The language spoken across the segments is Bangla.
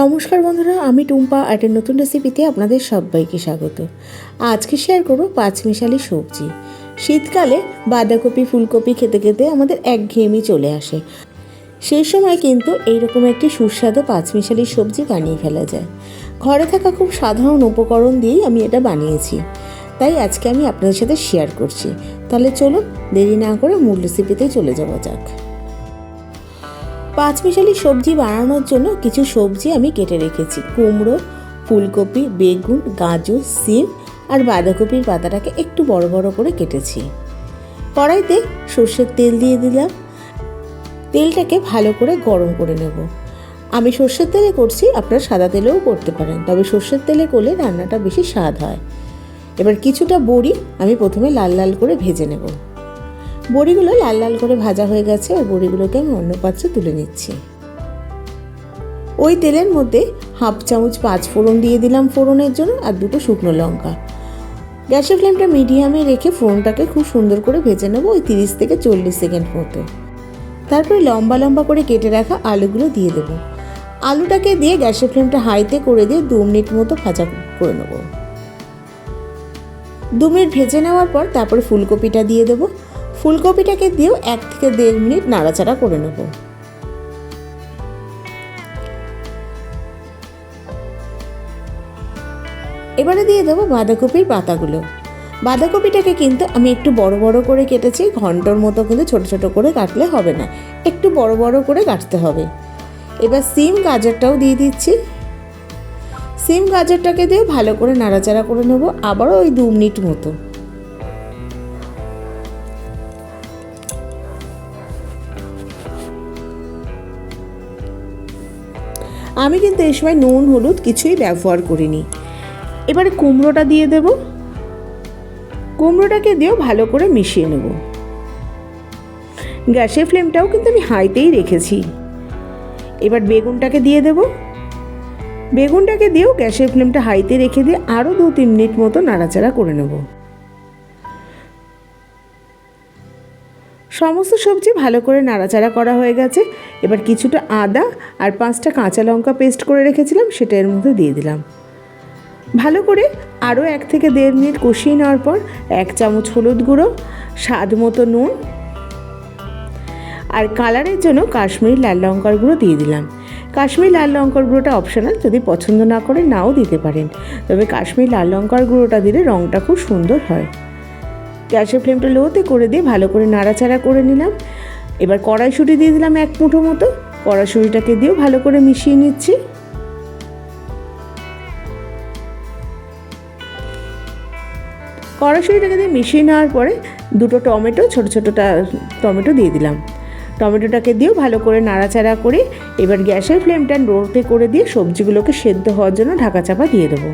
নমস্কার বন্ধুরা, আমি টুম্পা একটা নতুন রেসিপিতে আপনাদের সবাইকে স্বাগত। আজকে শেয়ার করব পাঁচমিশালি সবজি। শীতকালে বাঁধাকপি, ফুলকপি খেতে খেতে আমাদের একঘেয়েমি চলে আসে। সেই সময় কিন্তু এইরকম একটি সুস্বাদু পাঁচমিশালি সবজি বানিয়ে ফেলা যায়। ঘরে থাকা খুব সাধারণ উপকরণ দিয়েই আমি এটা বানিয়েছি। তাই আজকে আমি আপনাদের সাথে শেয়ার করছি। তাহলে চলুন, দেরি না করে মূল রেসিপিতেই চলে যাওয়া যাক। পাঁচমিশালি সবজি বানানোর জন্য কিছু সবজি আমি কেটে রেখেছি। কুমড়ো, ফুলকপি, বেগুন, গাজর, সিম আর বাঁধাকপির পাতাটাকে একটু বড় বড় করে কেটেছি। কড়াইতে সর্ষের তেল দিয়ে দিলাম। তেলটাকে ভালো করে গরম করে নেব। আমি সর্ষের তেলে করছি, আপনারা সাদা তেলেও করতে পারেন, তবে সর্ষের তেলে করলে রান্নাটা বেশি স্বাদ হয়। এবার কিছুটা বড়ি আমি প্রথমে লাল লাল করে ভেজে নেব। বড়িগুলো লাল লাল করে ভাজা হয়ে গেছে, আর বড়িগুলোকে আমি অন্য পাত্রে তুলে নিচ্ছি। ওই তেলের মধ্যে হাফ চামচ পাঁচ ফোড়ন দিয়ে দিলাম ফোড়নের জন্য, আর দুটো শুকনো লঙ্কা। গ্যাসের ফ্লেমটা মিডিয়ামে রেখে ফোড়নটাকে খুব সুন্দর করে ভেজে নেব ওই তিরিশ থেকে চল্লিশ সেকেন্ড মতো। তারপরে লম্বা লম্বা করে কেটে রাখা আলুগুলো দিয়ে দেবো। আলুটাকে দিয়ে গ্যাসের ফ্লেমটা হাইতে করে দিয়ে দু মিনিট মতো ভাজা করে নেব। দু মিনিট ভেজে নেওয়ার পর তারপরে ফুলকপিটা দিয়ে দেবো। ফুলকপিটাকে দিয়েও এক থেকে দেড় মিনিট নাড়াচাড়া করে নেব। এবারে দিয়ে দেবো বাঁধাকপির পাতাগুলো। বাঁধাকপিটাকে কিন্তু আমি একটু বড় বড় করে কেটেছি, ঘণ্টার মতো কিন্তু ছোট ছোট করে কাটলে হবে না, একটু বড় বড় করে কাটতে হবে। এবার সিম গাজরটাও দিয়ে দিচ্ছি। সিম গাজরটাকে দিয়ে ভালো করে নাড়াচাড়া করে নেব, আবারও ওই দু মিনিট মতো। আমি কিন্তু এই সময় নুন, হলুদ কিছুই ব্যবহার করিনি। এবারে কুমড়োটা দিয়ে দেব। কুমড়োটাকে দিয়েও ভালো করে মিশিয়ে নেব। গ্যাসের ফ্লেমটাও কিন্তু আমি হাইতেই রেখেছি। এবার বেগুনটাকে দিয়ে দেব। বেগুনটাকে দিয়েও গ্যাসের ফ্লেমটা হাইতে রেখে দিয়ে আরও দু তিন মিনিট মতো নাড়াচাড়া করে নেব। সমস্ত সবজি ভালো করে নাড়াচাড়া করা হয়ে গেছে। এবার কিছুটা আদা আর পাঁচটা কাঁচা লঙ্কা পেস্ট করে রেখেছিলাম, সেটা এর মধ্যে দিয়ে দিলাম। ভালো করে আরও এক থেকে দেড় মিনিট কষিয়ে নেওয়ার পর এক চামচ হলুদ গুঁড়ো, স্বাদ মতো নুন আর কালারের জন্য কাশ্মীরি লাল লঙ্কার গুঁড়ো দিয়ে দিলাম। কাশ্মীরি লাল লঙ্কার গুঁড়োটা অপশনাল, যদি পছন্দ না করে নাও দিতে পারেন। তবে কাশ্মীরি লাল লঙ্কার গুঁড়োটা দিলে রঙটা খুব সুন্দর হয়। গ্যাসের ফ্লেমটা লোতে করে দিয়ে ভালো করে নাড়াচাড়া করে নিলাম। এবার কড়াইশুঁটি দিয়ে দিলাম এক মুঠো মতো। কড়াইশুঁটিটাকে দিয়েও ভালো করে মিশিয়ে নিচ্ছি। কড়াইশুঁটিটাকে দিয়ে মিশিয়ে নেওয়ার পরে দুটো টমেটো, ছোটো ছোটোটা টমেটো দিয়ে দিলাম। টমেটোটাকে দিয়েও ভালো করে নাড়াচাড়া করে এবার গ্যাসের ফ্লেমটা লোতে করে দিয়ে সবজিগুলোকে সেদ্ধ হওয়ার জন্য ঢাকা চাপা দিয়ে দেবো।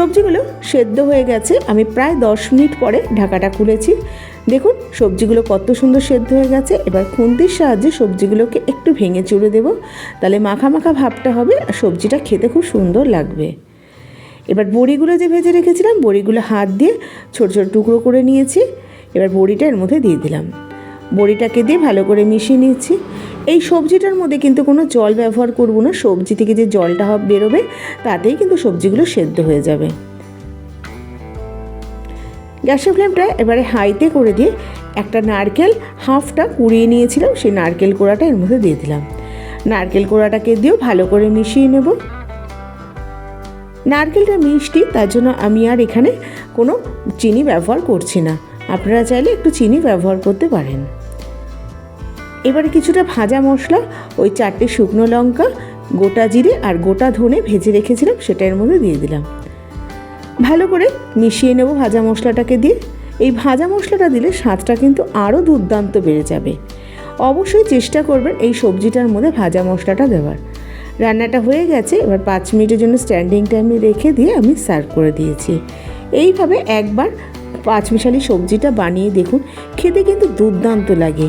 সবজিগুলো সেদ্ধ হয়ে গেছে। আমি প্রায় দশ মিনিট পরে ঢাকাটা খুলেছি। দেখুন, সবজিগুলো কত সুন্দর সেদ্ধ হয়ে গেছে। এবার খুন্তির সাহায্যে সবজিগুলোকে একটু ভেঙে চুড়ে দেবো। তাহলে মাখা মাখা ভাবটা হবে আর সবজিটা খেতে খুব সুন্দর লাগবে। এবার বড়িগুলো যে ভেজে রেখেছিলাম, বড়িগুলো হাত দিয়ে ছোট ছোট টুকরো করে নিয়েছি। এবার বড়িটা এর মধ্যে দিয়ে দিলাম। বড়িটাকে দিয়ে ভালো করে মিশিয়ে নিচ্ছি। এই সবজিটার মধ্যে কিন্তু কোনো জল ব্যবহার করব না। সবজি থেকে যে জলটা বেরোবে, তাতেই কিন্তু সবজিগুলো সেদ্ধ হয়ে যাবে। গ্যাসের ফ্লেমটা এবারে হাইতে করে দিয়ে একটা নারকেল হাফটা কুড়িয়ে নিয়েছিলাম। সেই নারকেল কোড়াটা এর মধ্যে দিয়ে দিলাম। নারকেল কোড়াটাকে দিয়েও ভালো করে মিশিয়ে নেব। নারকেলটা মিষ্টি, তার জন্য আমি আর এখানে কোনো চিনি ব্যবহার করছি না। আপনারা চাইলে একটু চিনি ব্যবহার করতে পারেন। এবারে কিছুটা ভাজা মশলা, ওই চারটে শুকনো লঙ্কা, গোটা জিরে আর গোটা ধনে ভেজে রেখেছিলাম সেটা এর মধ্যে দিয়ে দিলাম। ভালো করে মিশিয়ে নেব ভাজা মশলাটাকে দিয়ে। এই ভাজা মশলাটা দিলে স্বাদটা কিন্তু আরও দুর্দান্ত বেড়ে যাবে। অবশ্যই চেষ্টা করবেন এই সবজিটার মধ্যে ভাজা মশলাটা দেওয়ার। রান্নাটা হয়ে গেছে, এবার পাঁচ মিনিটের জন্য স্ট্যান্ডিং টাইমে রেখে দিয়ে আমি সার্ভ করে দিয়েছি। এইভাবে একবার পাঁচমিশালি সবজিটা বানিয়ে দেখুন, খেতে কিন্তু দুর্দান্ত লাগে।